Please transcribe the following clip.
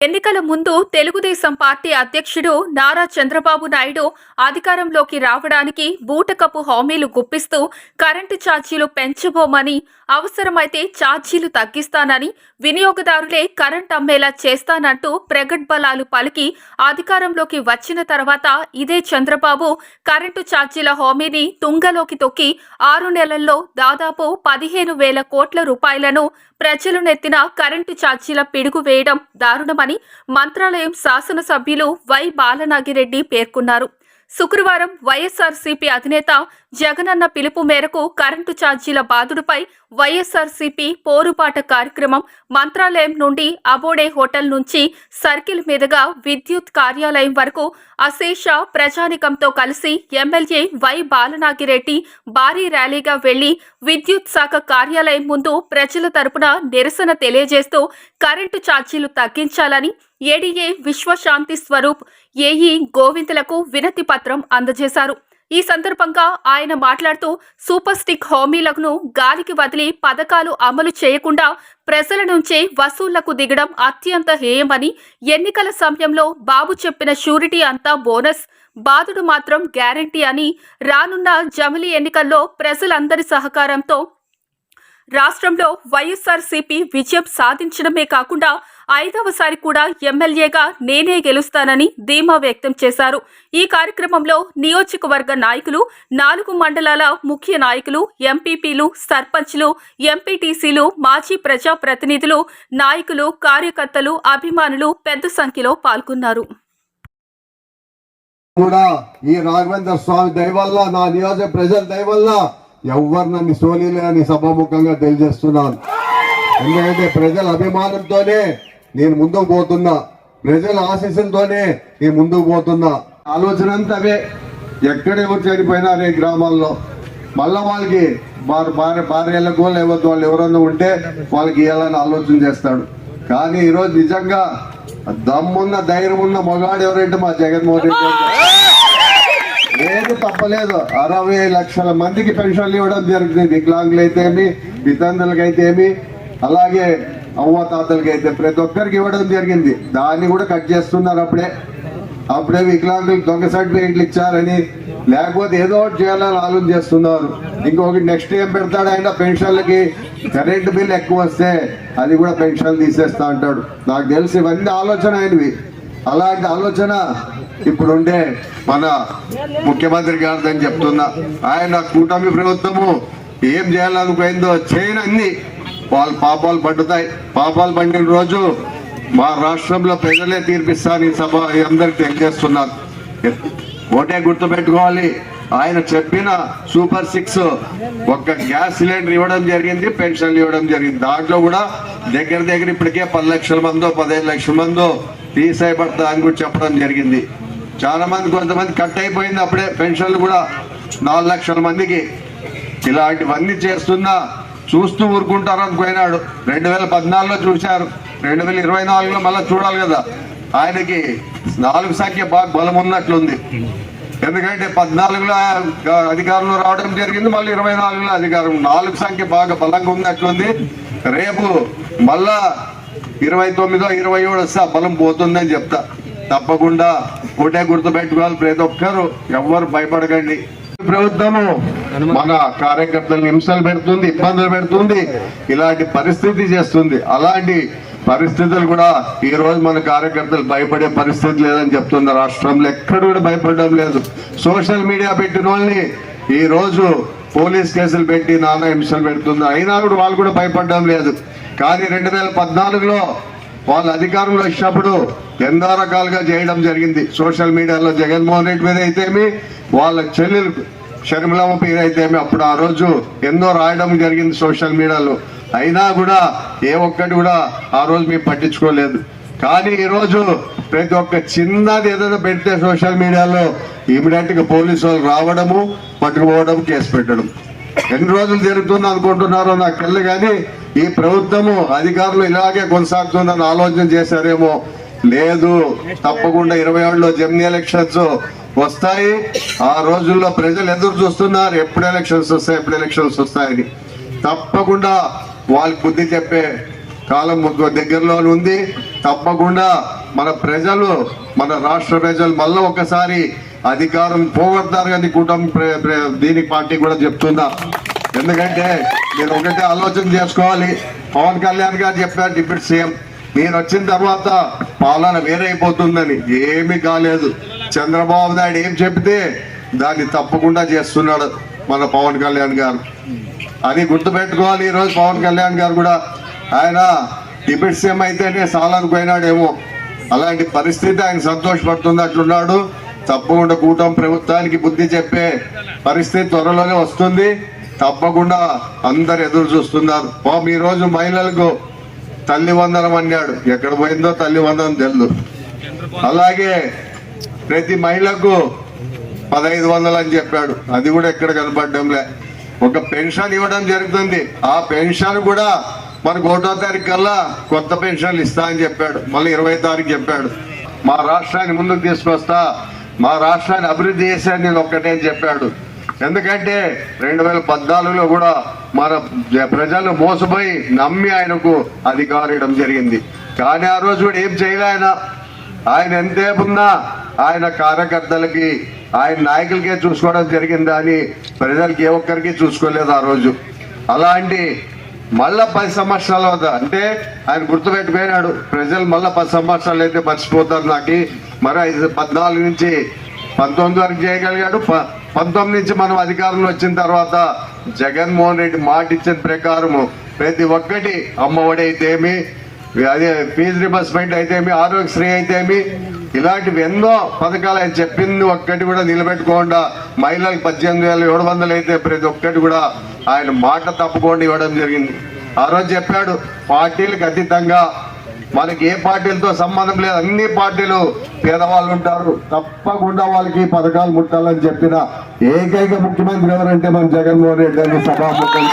ఎన్నికల ముందు తెలుగుదేశం పార్టీ అధ్యక్షుడు నారా చంద్రబాబు నాయుడు అధికారంలోకి రావడానికి బూటకపు హామీలు గుప్పిస్తూ కరెంటు ఛార్జీలు పెంచబోమని అవసరమైతే ఛార్జీలు తగ్గిస్తానని వినియోగదారులే కరెంట్ అమ్మేలా చేస్తానంటూ ప్రగడ్బలాలు పలికి అధికారంలోకి వచ్చిన తర్వాత ఇదే చంద్రబాబు కరెంటు ఛార్జీల హామీని తుంగలోకి తొక్కి ఆరు నెలల్లో దాదాపు పదిహేను వేల కోట్ల రూపాయలను ప్రజలు నెత్తిన కరెంటు ఛార్జీల పిడుగు వేయడం దారుణమని మంత్రాలయం శాసనసభ్యులు వై బాలనాగిరెడ్డి పేర్కొన్నారు. శుక్రవారం వైఎస్ఆర్సీపీ అధినేత జగనన్న పిలుపు మేరకు కరెంటు ఛార్జీల బాదుడుపై వైఎస్ఆర్సీపీ పోరుపాట కార్యక్రమం మంత్రాలయం నుండి అబోడే హోటల్ నుంచి సర్కిల్ మీదుగా విద్యుత్ కార్యాలయం వరకు అశేష ప్రజానికంతో కలిసి ఎమ్మెల్యే వై బాలనాగిరెడ్డి భారీ ర్యాలీగా వెళ్ళి విద్యుత్ శాఖ కార్యాలయం ముందు ప్రజల తరపున నిరసన తెలియజేస్తూ కరెంటు ఛార్జీలు తగ్గించాలని ఏడీఏ విశ్వశాంతి స్వరూప్ ఏఈ గోవిందులకు వినతి పత్రం అందజేశారు. ఈ సందర్భంగా ఆయన మాట్లాడుతూ సూపర్ స్టిక్ హామీలను గాలికి వదిలి పథకాలు అమలు చేయకుండా ప్రజల నుంచే వసూళ్ళకు దిగడం అత్యంత హేయమని ఎన్నికల సమయంలో బాబు చెప్పిన షూరిటీ అంతా బోనస్ బాధుడు మాత్రం గ్యారంటీ అని రానున్న జమిలీ ఎన్నికల్లో ప్రజలందరి సహకారంతో రాష్ట్రంలో వైఎస్ఆర్సీపీ విజయం సాధించడమే కాకుండా ఐదవసారి కూడా ఎమ్మెల్యేగా నేనే గెలుస్తానని ధీమా వ్యక్తం చేశారు. ఈ కార్యక్రమంలో నియోజకవర్గ నాయకులు నాలుగు మండలాల ముఖ్య నాయకులు ఎంపీపీలు సర్పంచ్లు ఎంపీటీసీలు మాజీ ప్రజాప్రతినిధులు నాయకులు కార్యకర్తలు అభిమానులు పెద్ద సంఖ్యలో పాల్గొన్నారు. కూడా ఈ రాఘవేంద్ర స్వామి దయవల్ల నా నియోజక ప్రజల దయవల్ల ఎవరు నన్ను సోలీలే అని సభాముఖంగా తెలియజేస్తున్నాను. ఎందుకంటే ప్రజల అభిమానంతోనే నేను ముందుకు పోతున్నా. ప్రజల ఆశీస్సులతోనే నేను ముందుకు పోతున్నా. ఆలోచన అంతా అవే. ఎక్కడ ఎవరు చనిపోయినారు ఈ గ్రామాల్లో. మళ్ళా వాళ్ళకి వారి భార్య భార్యలకు లేకపోతే వాళ్ళు ఎవరన్నా ఉంటే వాళ్ళకి ఇవ్వాలని ఆలోచన చేస్తాడు. కానీ ఈరోజు నిజంగా దమ్మున్న ధైర్యం ఉన్న మగాడు ఎవరంటే మా జగన్మోహన్ రెడ్డి తప్పలేదు. అరవై లక్షల మందికి పెన్షన్లు ఇవ్వడం జరుగుతుంది. వికలాంగులు అయితేమి వితంతులకి అయితేమి అలాగే అవ్వ అయితే ప్రతి ఒక్కరికి ఇవ్వడం జరిగింది. దాన్ని కూడా కట్ చేస్తున్నారు అప్పుడే. అప్పుడే వికలాంగులకు దొంగ సర్టిఫికేట్లు ఇచ్చారని లేకపోతే ఏదో ఒకటి చేయాలని ఆలోచన చేస్తున్నారు. ఇంకొకటి నెక్స్ట్ ఏం పెడతాడు ఆయన? పెన్షన్లకి కరెంట్ బిల్ ఎక్కువ వస్తే అది కూడా పెన్షన్ తీసేస్తా అంటాడు. నాకు తెలిసి ఇవన్నీ ఆలోచన ఆయనవి. అలాంటి ఆలోచన ఇప్పుడుండే మన ముఖ్యమంత్రి అని చెప్తున్నా. ఆయన కూటమి ప్రభుత్వము ఏం చేయాలనుకుందో చేయనన్ని వాళ్ళ పాపాలు పండుతాయి. పాపాలు పండిన రోజు మా రాష్ట్రంలో ప్రజలే తీర్పిస్తారని సభ అందరికి తెలియజేస్తున్నాను. ఒకటే గుర్తుపెట్టుకోవాలి ఆయన చెప్పిన సూపర్ సిక్స్ ఒక్క గ్యాస్ సిలిండర్ ఇవ్వడం జరిగింది పెన్షన్లు ఇవ్వడం జరిగింది. దాంట్లో కూడా దగ్గర దగ్గర ఇప్పటికే పది లక్షల మందో పదిహేను లక్షల మందో తీసేయబడతా అని కూడా చెప్పడం జరిగింది. చాలా మంది కొంతమంది కట్ అయిపోయింది అప్పుడే పెన్షన్లు కూడా నాలుగు లక్షల మందికి. ఇలాంటివన్నీ చేస్తున్నా చూస్తూ ఊరుకుంటారు అనుకున్నాడు. రెండు వేల పద్నాలుగులో చూశారు. రెండు వేల ఇరవై నాలుగులో మళ్ళీ చూడాలి కదా. ఆయనకి నాలుగు సంఖ్య బాగా బలం ఉన్నట్లుంది. ఎందుకంటే పద్నాలుగులో అధికారంలో రావడం జరిగింది మళ్ళీ ఇరవై నాలుగులో అధికారం. నాలుగు సంఖ్య బాగా బలంగా ఉన్నట్లుంది. రేపు మళ్ళా ఇరవై తొమ్మిదో ఇరవై ఏడు వస్తే బలం పోతుందని చెప్తా. తప్పకుండా ఒకటే గుర్తు పెట్టుకోవాలి ప్రతి ఒక్కరు ఎవ్వరు భయపడకండి. ప్రభుత్వము మన కార్యకర్తలను హింసలు పెడుతుంది ఇబ్బందులు పెడుతుంది ఇలాంటి పరిస్థితి చేస్తుంది. అలాంటి పరిస్థితులు కూడా ఈ రోజు మన కార్యకర్తలు భయపడే పరిస్థితి లేదని చెప్తున్న రాష్ట్రంలో. ఎక్కడ కూడా భయపడడం లేదు. సోషల్ మీడియా పెట్టిన వాళ్ళని ఈ రోజు పోలీస్ కేసులు పెట్టి నాన్న హింసలు పెడుతుంది. అయినా కూడా వాళ్ళు కూడా భయపడడం లేదు. కానీ రెండు వేల పద్నాలుగులో వాళ్ళు అధికారంలో వచ్చినప్పుడు ఎన్నో రకాలుగా చేయడం జరిగింది. సోషల్ మీడియాలో జగన్మోహన్ రెడ్డి మీద అయితేమి వాళ్ళ చెల్లెలు షర్మిలమ్మ పేరు అయితేమి అప్పుడు ఆ రోజు ఎన్నో రాయడం జరిగింది సోషల్ మీడియాలో. అయినా కూడా ఏ ఒక్కటి కూడా ఆ రోజు మేము పట్టించుకోలేదు. కానీ ఈరోజు ప్రతి ఒక్క చిన్నది ఏదైనా పెడితే సోషల్ మీడియాలో ఇమీడియట్గా పోలీసు వాళ్ళు రావడము పట్టుకుపోవడం కేసు పెట్టడం ఎన్ని రోజులు జరుగుతుంది అనుకుంటున్నారో నాకు తెలియదు కానీ ఈ ప్రభుత్వము అధికారులు ఇలాగే కొనసాగుతుందని ఆలోచన చేశారేమో. లేదు తప్పకుండా ఇరవై ఏడులో జమ్ని ఎలక్షన్స్ వస్తాయి. ఆ రోజుల్లో ప్రజలు ఎదురు చూస్తున్నారు ఎప్పుడు ఎలక్షన్స్ వస్తాయి ఎప్పుడు ఎలక్షన్స్ వస్తాయని. తప్పకుండా వాళ్ళకి బుద్ధి చెప్పే కాలం దగ్గరలో ఉంది. తప్పకుండా మన ప్రజలు మన రాష్ట్ర ప్రజలు మళ్ళీ ఒకసారి అధికారం పోగొడతారు కానీ కూటమి ప్ర- దీనికి పార్టీ కూడా చెప్తుందా? ఎందుకంటే నేను ఒకటే ఆలోచన చేసుకోవాలి. పవన్ కళ్యాణ్ గారు చెప్పారు డిప్యూటీ సీఎం. నేను వచ్చిన తర్వాత పాలన వేరైపోతుందని ఏమీ కాలేదు. చంద్రబాబు నాయుడు ఏం చెప్తే దాన్ని తప్పకుండా చేస్తున్నాడు మన పవన్ కళ్యాణ్ గారు. అది గుర్తుపెట్టుకోవాలి ఈరోజు పవన్ కళ్యాణ్ గారు కూడా. ఆయన డిప్యూటీ సీఎం అయితేనే సాలానికి పోయినాడేమో అలాంటి పరిస్థితి ఆయన సంతోషపడుతున్నట్లున్నాడు తప్పకుండా కూటమి ప్రభుత్వానికి బుద్ధి చెప్పే పరిస్థితి త్వరలోనే వస్తుంది. తప్పకుండా అందరు ఎదురు చూస్తున్నారు. పాపం ఈ రోజు మహిళలకు తల్లి వందనం అన్నాడు. ఎక్కడ పోయిందో తల్లి వందనం తెలియదు అలాగే ప్రతి మహిళకు పదహైదు వందలు అని చెప్పాడు. అది కూడా ఎక్కడ కనపడడంలే. ఒక పెన్షన్ ఇవ్వడం జరుగుతుంది. ఆ పెన్షన్ కూడా మనకు ఒకటో తారీఖు కల్లా కొత్త పెన్షన్లు ఇస్తా అని చెప్పాడు. మళ్ళీ ఇరవై తారీఖు చెప్పాడు. మా రాష్ట్రాన్ని ముందుకు తీసుకొస్తా మా రాష్ట్రాన్ని అభివృద్ధి చేశాను నేను ఒక్కటే అని చెప్పాడు. ఎందుకంటే రెండు వేల పద్నాలుగులో కూడా మన ప్రజలు మోసపోయి నమ్మి ఆయనకు అధికారం ఇవ్వడం జరిగింది. కానీ ఆ రోజు కూడా ఏం చేయలే ఆయన. ఆయన ఎంతసేపు ఆయన కార్యకర్తలకి ఆయన నాయకులకే చూసుకోవడం జరిగింది అని ప్రజలకి ఏ ఒక్కరికి చూసుకోలేదు ఆ రోజు. అలాంటి మళ్ళా పది సంవత్సరాల వద్ద అంటే ఆయన గుర్తుపెట్టుకున్నాడు ప్రజలు మళ్ళా పది సంవత్సరాలు అయితే మర్చిపోతారు నాకు. మరి ఐదు పద్నాలుగు నుంచి పంతొమ్మిది వరకు చేయగలిగాడు పంతొమ్మిది నుంచి మనం అధికారంలో వచ్చిన తర్వాత జగన్మోహన్ రెడ్డి మాట ఇచ్చిన ప్రకారము ప్రతి ఒక్కటి అమ్మఒడి అయితేమి అదే ఫీజు రిబర్స్మెంట్ అయితేమి ఆరోగ్యశ్రీ అయితేమి ఇలాంటివి ఎన్నో పథకాలు ఆయన చెప్పింది ఒక్కటి కూడా నిలబెట్టుకోకుండా మహిళలకు పద్దెనిమిది వేల ఏడు వందలు అయితే ప్రతి ఒక్కటి కూడా ఆయన మాట తప్పకుండా ఇవ్వడం జరిగింది. ఆ రోజు చెప్పాడు పార్టీలకు అతీతంగా మనకి ఏ పార్టీలతో సంబంధం లేదు. అన్ని పార్టీలు పేదవాళ్ళు ఉంటారు. తప్పకుండా వాళ్ళకి పథకాలు ముట్టాలని చెప్పిన ఏకైక ముఖ్యమంత్రి ఎవరంటే మన జగన్మోహన్ రెడ్డి గారిని సభాముఖం